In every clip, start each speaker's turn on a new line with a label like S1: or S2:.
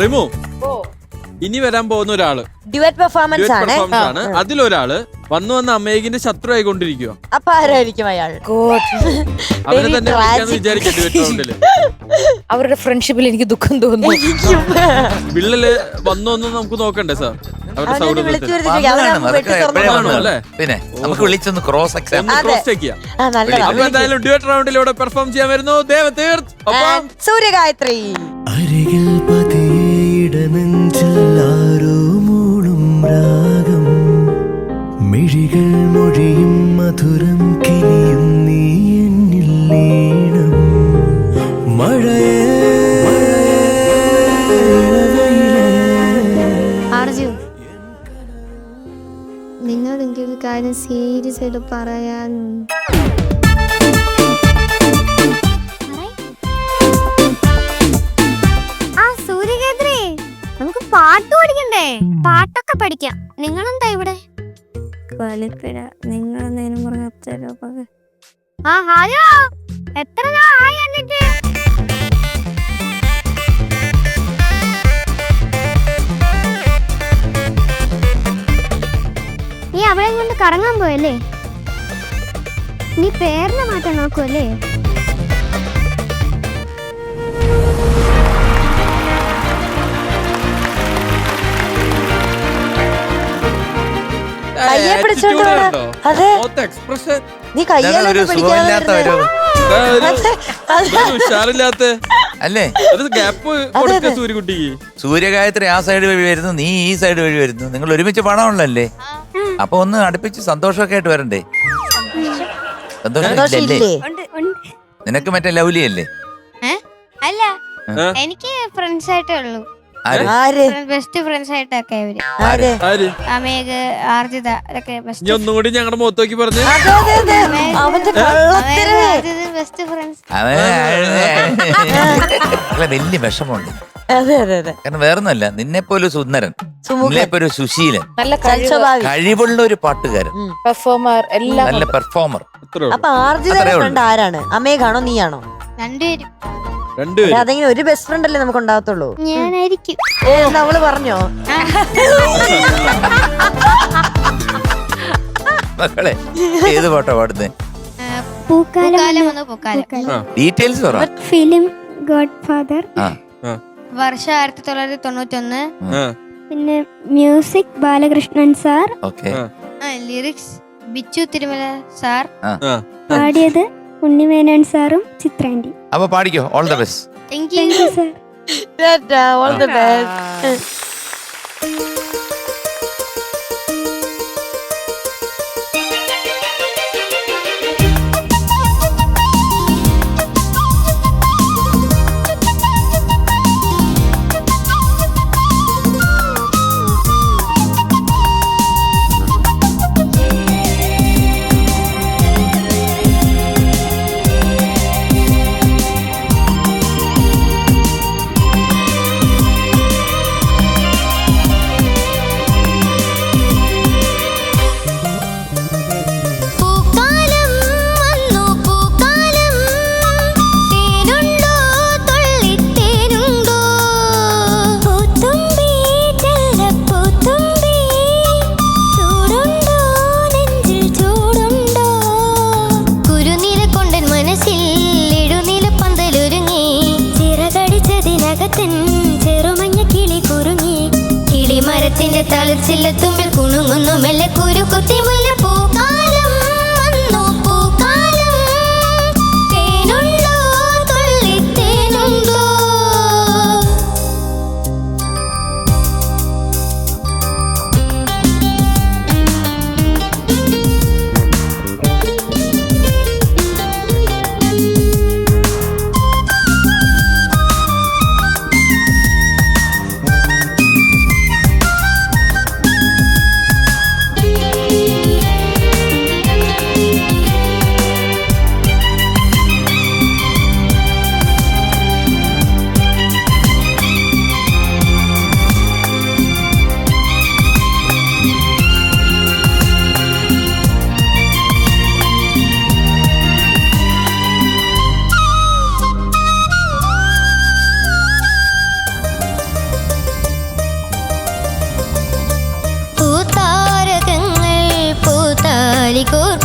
S1: റിമു ഇനി വരാൻ പോകുന്ന ഒരാൾ.
S2: ഡ്യുവറ്റ് പെർഫോമൻസ് ആണ്.
S1: പെർഫോമൻസ് ആണ്. അതിലൊരാൾ വന്നു വന്ന അമ്മേകിന്റെ ശത്രു ആയിക്കൊണ്ടിരിക്കുക
S2: അപ്പൊ ആരായിരിക്കും അയാൾ?
S1: അവരെ തന്നെ വിളിക്കാന്ന്. വിചാരിക്കാം റൗണ്ടിൽ
S3: അവരുടെ ഫ്രണ്ട്ഷിപ്പിൽ എനിക്ക് ദുഃഖം തോന്നുന്നു.
S1: വിള്ളൽ വന്നു വന്നു നമുക്ക് നോക്കണ്ടേ സാർ അവരുടെ
S2: അവനെ വിളിച്ചു
S1: സൗഹൃദത്തിൽ
S2: വരുത്തി അവനെ
S4: വന്നതാണ്.
S2: വെട്ടി
S4: അതൊക്കെ എപ്പോഴേ
S2: തുറന്നു
S1: വന്നതാണ്.
S4: വന്നതാണ്.
S1: അല്ലേ?
S4: പിന്നെ നമുക്ക് വിളിച്ചൊന്ന് ക്രോസ് എക്സാം
S1: ഒന്ന്
S2: അതെ.
S1: ക്രോസ് ചെക്ക് ചെയ്യാം.
S2: ആ നല്ലതാ.
S1: അപ്പൊ എന്തായാലും ഡിബേറ്റ് റൗണ്ടിലൂടെ പെർഫോം ചെയ്യാൻ വരുന്നു. ദേവതീർത്ത് ഒപ്പം
S2: സൂര്യഗായത്രി.
S5: അരികിൽ ആരോ മൂളും രാഗം. മിഴികൾ മൊഴിയും മധുരം കിനിയും നീ എന്നിൽ നീണം മഴയേ
S6: നിന്നോട് കാര്യം സീരിയസ് ആയിട്ട് പറയാൻ പാട്ട് പഠിക്കണ്ടേ പാട്ടൊക്കെ പഠിക്കാം. നിങ്ങളെന്താ ഇവിടെ? നിങ്ങൾ എന്തേലും പറഞ്ഞ അച്ഛനൊക്കെ ആ ഹലോ? എത്ര നാളായി എന്നിട്ട് നീ അവളെ കൊണ്ട് കറങ്ങാൻ പോയല്ലേ? നീ പേരിനെ മാറ്റാൻ നോക്കുമല്ലേ
S2: കയ്യെ പിടിച്ചോണ്ട്? അതെ. നീ
S4: അല്ലേ?
S1: ഒരു ഗ്യാപ്പ് കൊടുക്ക സൂര്യകുട്ടിക്ക്.
S4: സൂര്യഗായത്രി ആ സൈഡ് വഴി വരുന്നു നീ ഈ സൈഡ് വഴി വരുന്നു. നിങ്ങൾ ഒരുമിച്ച് പണമുള്ളല്ലേ അപ്പൊ ഒന്ന് അടുപ്പിച്ച് സന്തോഷമൊക്കെ ആയിട്ട് വരണ്ടേ?
S2: സന്തോഷമില്ലേ
S4: നിനക്ക് മറ്റേ ലൗലി അല്ലേ?
S6: അല്ല. എനിക്ക് ഫ്രണ്ട്സ് ആയിട്ടേ ഉള്ളൂ.
S4: ആര്?
S6: ബെസ്റ്റ് ഫ്രണ്ട്സ് ആയിട്ടൊക്കെ ഇവർ.
S2: ആര്?
S1: ആര്?
S6: അമേഘ് ആർജിത ബെസ്റ്റ്
S1: ഒന്നും കൂടി ഞങ്ങളുടെ മുഖത്ത് നോക്കി പറഞ്ഞ്.
S2: അതെ അതെ അതെ. അവന്റെ
S6: ബെസ്റ്റ് ഫ്രണ്ട്സ്
S4: അവൻ അല്ല വലിയ വിഷമമുണ്ട്.
S2: അതെ അതെ അതെ.
S4: കാരണം വേറൊന്നുമല്ല നിന്നെ പോലെ സുന്ദരൻ. നിന്നെ പോലെ സുശീലൻ
S3: നല്ല കഴിവ്
S2: സൽസ്വഭാവി
S4: കഴിവുള്ള ഒരു പാട്ടുകാരൻ.
S3: പെർഫോമർ എല്ലാം
S4: നല്ല പെർഫോമർ
S1: അത്രേ
S2: അപ്പൊ ആർജിത
S4: അത്രേ ഉള്ളൂ.
S2: ഫ്രണ്ട് ആരാണ്? അമേഘാണോ നീയാണോ?
S6: രണ്ടുപേരും.
S2: അതെങ്ങനെ ഒരു ബെസ്റ്റ് ഫ്രണ്ട് അല്ലേ നമുക്ക് ഉണ്ടാകത്തുള്ളൂ?
S6: ഞാനായിരിക്കും.
S2: അവൾ പറഞ്ഞോ?
S4: മക്കളെ ഏത് പാട്ടാ പാടുന്നേ?
S6: പൂക്കാലം വന്നു പൂക്കാലം.
S1: ആ.
S4: ഡീറ്റെയിൽസ് പറ.
S6: ഫിലിം ഗോഡ് ഫാദർ
S4: ആ.
S6: വർഷം ആയിരത്തി തൊള്ളായിരത്തി തൊണ്ണൂറ്റി ഒന്ന്
S1: ആ,
S6: പിന്നെ മ്യൂസിക് ബാലകൃഷ്ണൻ സാർ.
S4: ഓക്കെ.
S1: ആ.
S6: Lyrics Bichu Thirumala sir.
S1: ആ.
S6: പാടിയത് ഉണ്ണിമേനോൻ സാറും ചിത്രാൻഡി
S4: അപ്പൊ പാടിക്കോ
S6: all the best thank you sir all the best കിളിമരത്തിന്റെ തളിർച്ചില്ല തുമ്പിൽ കുണുങ്ങുന്നു. മെല്ലെ കുരു കുത്തി മുല്ല
S7: good.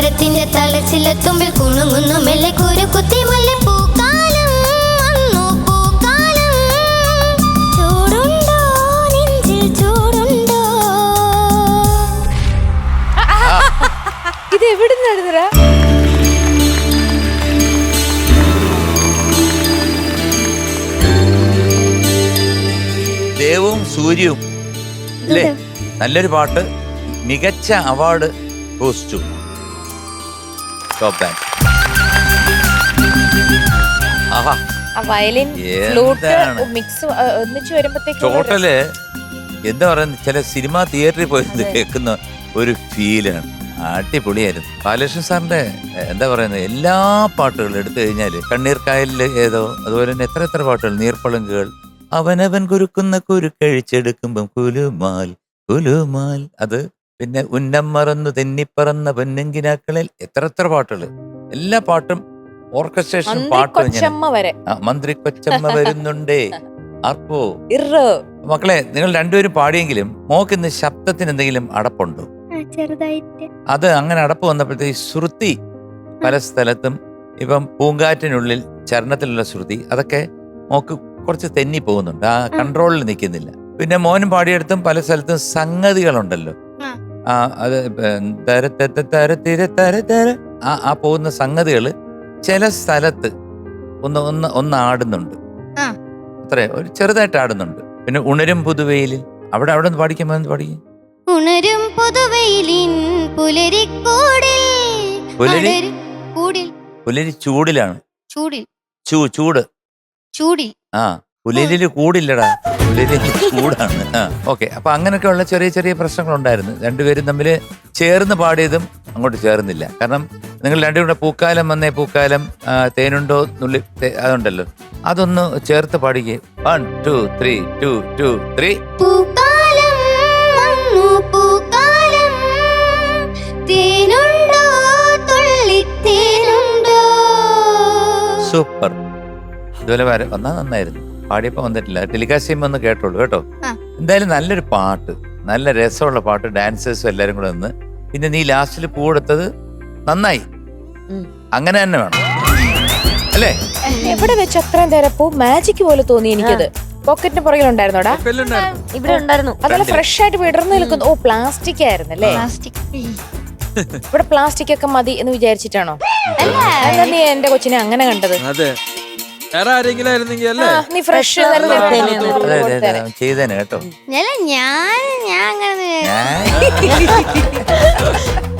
S7: കിളിമരത്തിന്റെ തുമ്പിൽ കുണുങ്ങുന്നു. മെല്ലെ കുരു കുത്തി മുല്ല പൂക്കാലം വന്നു. പൂക്കാലം ചൂടുണ്ടോ? നെഞ്ചിൽ ചൂടുണ്ടോ?
S3: ഇത് എവിടെ നടന്നടാ
S4: ദേവും സൂര്യവും. അല്ലേ? നല്ലൊരു പാട്ട്. മികച്ച അവാർഡ് ടു ടോപ്പ് ബാൻഡ് ആഹാ.
S3: വയലിൻ ഫ്ലൂട്ട് മിക്സ് ഒന്നിച്ചു വരുമ്പോഴത്തേക്കും
S4: ടോട്ടൽ എന്താ പറയുന്നത്? ചില സിനിമാ തിയേറ്ററിൽ പോയി കേൾക്കുന്ന ഒരു ഫീലാണ്. അടിപൊളിയായിരുന്നു. ബാലകൃഷ്ണൻ സാറിന്റെ എന്താ പറയുന്നത്? എല്ലാ പാട്ടുകളും എടുത്തു കഴിഞ്ഞാൽ കണ്ണീർ കായലിൽ ഏതോ അതുപോലെ തന്നെ എത്ര എത്ര പാട്ടുകൾ നീർപ്പളുങ്കുകൾ അവനവൻ കുരുക്കുന്ന കുരുക്കഴിച്ചെടുക്കുമ്പം കുലുമാൽ കുലുമാൽ. അത് പിന്നെ ഉന്നം മറന്നു തെന്നിപ്പറന്ന പൊന്നെങ്കിനാക്കളിൽ എത്ര എത്ര പാട്ടുകൾ എല്ലാ പാട്ടും ഓർക്കസ്ട്രേഷൻ പാട്ട് മന്ത്രി കൊച്ചമ്മ വരുന്നുണ്ടേ. അപ്പോ മക്കളെ നിങ്ങൾ രണ്ടുപേരും പാടിയെങ്കിലും മോക്ക് ഇന്ന് ശബ്ദത്തിന് എന്തെങ്കിലും അടപ്പുണ്ടോ?
S6: ചെറുതായിട്ട്.
S4: അത് അങ്ങനെ അടപ്പ് വന്നപ്പോഴത്തേക്ക് ശ്രുതി പല സ്ഥലത്തും ഇപ്പം പൂങ്കാറ്റിനുള്ളിൽ ചരണത്തിലുള്ള ശ്രുതി അതൊക്കെ മോക്ക് കുറച്ച് തെന്നി പോകുന്നുണ്ട്. ആ. കൺട്രോളിൽ നിൽക്കുന്നില്ല. പിന്നെ മോനും പാടിയെടുത്തും പല സ്ഥലത്തും സംഗതികളുണ്ടല്ലോ.
S7: ആ.
S4: അത് തര തര തര തിര തര തര. ആ ആ പോകുന്ന സംഗതികൾ ചില സ്ഥലത്ത് ഒന്ന് ഒന്ന് ഒന്ന് ആടുന്നുണ്ട്. അത്രേ ഒരു ചെറുതായിട്ട് ആടുന്നുണ്ട്. പിന്നെ ഉണരും പുതുവെയിലിൽ. അവിടെ അവിടെ നിന്ന് പാടിക്കുമ്പോ ഒന്ന് പാടിക്കും.
S7: ഉണരും പുതുവെയിലിൻ പുലരിക്കൂടിൽ.
S4: പുലരി?
S7: കൂടിൽ.
S4: പുലരി ചൂടിലാണ്.
S7: ചൂടിൽ.
S4: ചൂ ചൂട്.
S7: ചൂടിൽ.
S4: ആ. പുലരിൽ കൂടില്ലടാ. പുലരി കൂടാണ്. ആ ഓക്കെ. അപ്പൊ അങ്ങനെയൊക്കെ ഉള്ള ചെറിയ ചെറിയ പ്രശ്നങ്ങൾ ഉണ്ടായിരുന്നു രണ്ടുപേരും തമ്മിൽ ചേർന്ന് പാടിയതും അങ്ങോട്ട് ചേർന്നില്ല. കാരണം നിങ്ങൾ രണ്ടും കൂടെ പൂക്കാലം വന്നേ പൂക്കാലം ആ, തേനുണ്ടോ നുള്ളി തേ- അതുണ്ടല്ലോ. അതൊന്ന് ചേർത്ത് പാടിക്കേ. One two three two two three
S7: പൂക്കാലം വന്നു പൂക്കാലം. തേനുണ്ടോ? സൂപ്പർ.
S4: ഇതുപോലെ വര വന്നാൽ നന്നായിരുന്നു. പാടിയപ്പോ വന്നിട്ടില്ല. ടെലികാസ്റ്റ് ചെയ്യുമ്പോൾ ഒന്ന് കേട്ടോളൂ കേട്ടോ. എന്തായാലും നല്ലൊരു പാട്ട് നല്ല രസമുള്ള പാട്ട് ഡാൻസേഴ്സും എല്ലാരും കൂടെ നിന്ന്. പിന്നെ നീ ലാസ്റ്റിൽ പൂവെടുത്തത് നന്നായി. അങ്ങനെ തന്നെ വേണം. അല്ലേ?
S3: എവിടെ വെച്ച് അത്രയും തിരപ്പോ മാജിക് പോലെ തോന്നി എനിക്കത്. പോക്കറ്റിന് പുറകിൽ
S1: ഉണ്ടായിരുന്നോടാ
S2: ഇവിടെ ഉണ്ടായിരുന്നു.
S3: അതല്ല ഫ്രഷ് ആയിട്ട് വിടർന്നു നിൽക്കുന്നു. ഓ പ്ലാസ്റ്റിക് ആയിരുന്നു അല്ലേ?
S7: പ്ലാസ്റ്റിക്
S3: ഇവിടെ പ്ലാസ്റ്റിക് ഒക്കെ മതി എന്ന് വിചാരിച്ചിട്ടാണോ? അല്ല. നീ എന്റെ കൊച്ചിനെ അങ്ങനെ കണ്ടത്?
S1: അതെ. വേറെ ആരെങ്കിലും ആയിരുന്നെങ്കിൽ അല്ലേ
S3: നീ ഫ്രഷ്
S4: ചെയ്തേനെ കേട്ടോ.
S7: ഞാൻ ഞാൻ അങ്ങനെ
S4: ഞാൻ?